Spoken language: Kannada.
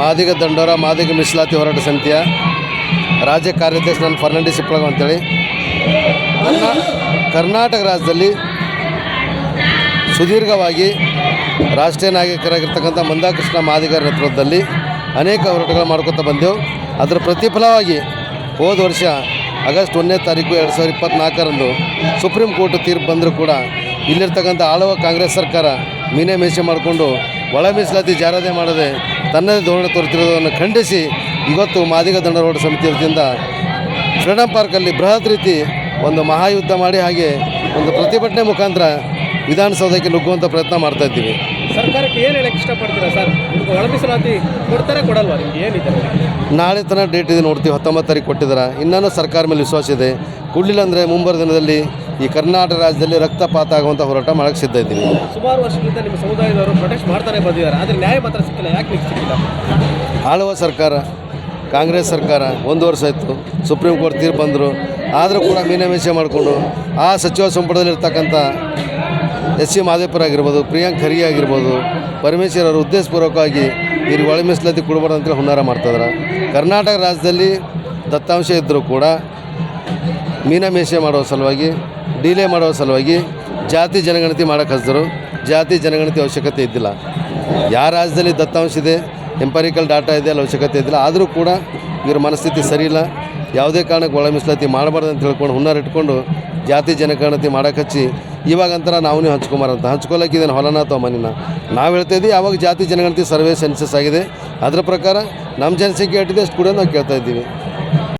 ಮಾದಿಗ ದಂಡೋರ, ಮಾದಿಗ ಮೀಸಲಾತಿ ಹೋರಾಟ ಸಮಿತಿಯ ರಾಜ್ಯ ಕಾರ್ಯಾಧ್ಯಕ್ಷ ನಾನು ಫರ್ನಾಂಡಿಸ್ ಇಪ್ಪಳಗ ಅಂತೇಳಿ. ನನ್ನ ಕರ್ನಾಟಕ ರಾಜ್ಯದಲ್ಲಿ ಸುದೀರ್ಘವಾಗಿ ರಾಷ್ಟ್ರೀಯ ನಾಯಕರಾಗಿರ್ತಕ್ಕಂಥ ಮಂದಾಕೃಷ್ಣ ಮಾದಿಗರ ನೇತೃತ್ವದಲ್ಲಿ ಅನೇಕ ಹೋರಾಟಗಳು ಮಾಡ್ಕೊತಾ ಬಂದೆವು. ಅದರ ಪ್ರತಿಫಲವಾಗಿ ಹೋದ ವರ್ಷ ಆಗಸ್ಟ್ ಒಂದನೇ ತಾರೀಕು ಎರಡು ಸಾವಿರದ ಇಪ್ಪತ್ತ್ನಾಲ್ಕರಂದು ಸುಪ್ರೀಂ ಕೋರ್ಟ್ ತೀರ್ಪು ಬಂದರೂ ಕೂಡ ಇಲ್ಲಿರ್ತಕ್ಕಂಥ ಆಳುವ ಕಾಂಗ್ರೆಸ್ ಸರ್ಕಾರ ಮೀನೆ ಮೀಸೆ ಮಾಡಿಕೊಂಡು ಒಳ ಮೀಸಲಾತಿ ಜಾರದೆ ಮಾಡದೆ ತನ್ನದೇ ಧೋರಣೆ ತೋರುತ್ತಿರುವುದನ್ನು ಖಂಡಿಸಿ ಇವತ್ತು ಮಾದಿಗ ದಂಡರೋಡ ಸಮಿತಿ ವತಿಯಿಂದ ಫ್ರೀಡಮ್ ಪಾರ್ಕಲ್ಲಿ ಬೃಹತ್ ರೀತಿ ಒಂದು ಮಹಾಯುದ್ಧ ಮಾಡಿ ಹಾಗೆ ಒಂದು ಪ್ರತಿಭಟನೆ ಮುಖಾಂತರ ವಿಧಾನಸೌಧಕ್ಕೆ ನುಗ್ಗುವಂಥ ಪ್ರಯತ್ನ ಮಾಡ್ತಾ ಇದ್ದೀವಿ. ಸರ್ಕಾರಕ್ಕೆ ಏನು ಹೇಳಕ್ಕೆ ಇಷ್ಟಪಡ್ತೀರಾ ಸರ್? ಒಳ ಮೀಸಲಾತಿ ಕೊಡ್ತಾರೆ ಕೊಡಲ್ವಾ? ನಿಮ್ಗೆ ಏನಿದೆ ನಾಳೆ ತನಕ ಡೇಟ್ ಇದೆ ನೋಡ್ತೀವಿ ಹತ್ತೊಂಬತ್ತು ತಾರೀಕು ಕೊಟ್ಟಿದ್ದಾರೆ. ಇನ್ನೂ ಸರ್ಕಾರ ಮೇಲೆ ವಿಶ್ವಾಸ ಇದೆ. ಕೊಡಲಿಲ್ಲ ಅಂದರೆ ಮುಂಬರುವ ದಿನದಲ್ಲಿ ಈ ಕರ್ನಾಟಕ ರಾಜ್ಯದಲ್ಲಿ ರಕ್ತಪಾತ ಆಗುವಂಥ ಹೋರಾಟ ಮಾಡಕ್ಕೆ ಸಿದ್ಧ ಇದ್ದೀವಿ. ಸುಮಾರು ವರ್ಷಗಳಿಂದ ನಿಮ್ಮ ಸಮುದಾಯದವರು ಪ್ರೊಟೆಸ್ಟ್ ಮಾಡ್ತಾನೆ ಬಂದಿದ್ದಾರೆ. ಆದರೆ ನ್ಯಾಯ ಮಾತ್ರ ಸಿಕ್ಕಿಲ್ಲ. ಯಾಕೆ ಸಿಕ್ಕಿಲ್ಲ? ಆಳುವ ಸರ್ಕಾರ ಕಾಂಗ್ರೆಸ್ ಸರ್ಕಾರ ಒಂದು ವರ್ಷ ಆಯಿತು. ಸುಪ್ರೀಂ ಕೋರ್ಟ್ ತೀರ್ಪು ಬಂದರು. ಆದರೂ ಕೂಡ ಮೀನಾಮೇಷ ಮಾಡಿಕೊಂಡು ಆ ಸಚಿವ ಸಂಪುಟದಲ್ಲಿರ್ತಕ್ಕಂಥ ಎಸ್ ಸಿ ಮಾದೇಪುರ ಆಗಿರ್ಬೋದು ಪ್ರಿಯಾಂಕ್ ಖರ್ಗೆ ಆಗಿರ್ಬೋದು ಪರಮೇಶ್ವರ್ ಅವರು ಉದ್ದೇಶಪೂರ್ವಕವಾಗಿ ಇವ್ರಿಗೆ ಒಳ ಮೀಸಲಾತಿ ಕೊಡಬಾರ್ದು ಅಂತೇಳಿ ಹುನ್ನಾರ ಮಾಡ್ತಾಯಿದ್ದಾರೆ ಕರ್ನಾಟಕ ರಾಜ್ಯದಲ್ಲಿ ದತ್ತಾಂಶ ಇದ್ದರೂ ಕೂಡ ಮೀನಾಮೇಷ ಮಾಡೋ ಸಲುವಾಗಿ, ಡಿಲೇ ಮಾಡೋ ಸಲುವಾಗಿ ಜಾತಿ ಜನಗಣತಿ ಮಾಡೋಕೆ ಹಚ್ಚಿದ್ರು ಜಾತಿ ಜನಗಣತಿ ಅವಶ್ಯಕತೆ ಇದ್ದಿಲ್ಲ. ಯಾವ ರಾಜ್ಯದಲ್ಲಿ ದತ್ತಾಂಶ ಇದೆ ಎಂಪರಿಕಲ್ ಡಾಟಾ ಇದೆ, ಅಲ್ಲಿ ಅವಶ್ಯಕತೆ ಇದ್ದಿಲ್ಲ. ಆದರೂ ಕೂಡ ಇವ್ರ ಮನಸ್ಥಿತಿ ಸರಿಯಿಲ್ಲ ಯಾವುದೇ ಕಾರಣಕ್ಕೆ ಒಳ ಮೀಸಲಾತಿ ಮಾಡಬಾರ್ದು ಅಂತ ಹೇಳ್ಕೊಂಡು ಹುನ್ನಾರ ಇಟ್ಕೊಂಡು ಜಾತಿ ಜನಗಣತಿ ಮಾಡೋಕೆ ಹಚ್ಚಿ ನಾವು ನೀವು ಹಂಚ್ಕೊಂಬಾರ ಅಂತ. ಹಂಚ್ಕೊಳಕ್ಕೆ ಇದನ್ನು ಹೊಲನ ಅಥವಾ ಮನಿನ ನಾವು ಹೇಳ್ತಾ ಇದ್ದೀವಿ, ಯಾವಾಗ ಜಾತಿ ಜನಗಣತಿ ಸರ್ವೆ ಸೆನ್ಸಸ್ ಆಗಿದೆ, ಅದರ ಪ್ರಕಾರ ನಮ್ಮ ಜನಸಂಖ್ಯೆ ಎಷ್ಟಿದೆ ಅಷ್ಟು ಕೂಡ ನಾವು ಕೇಳ್ತಾ ಇದ್ದೀವಿ.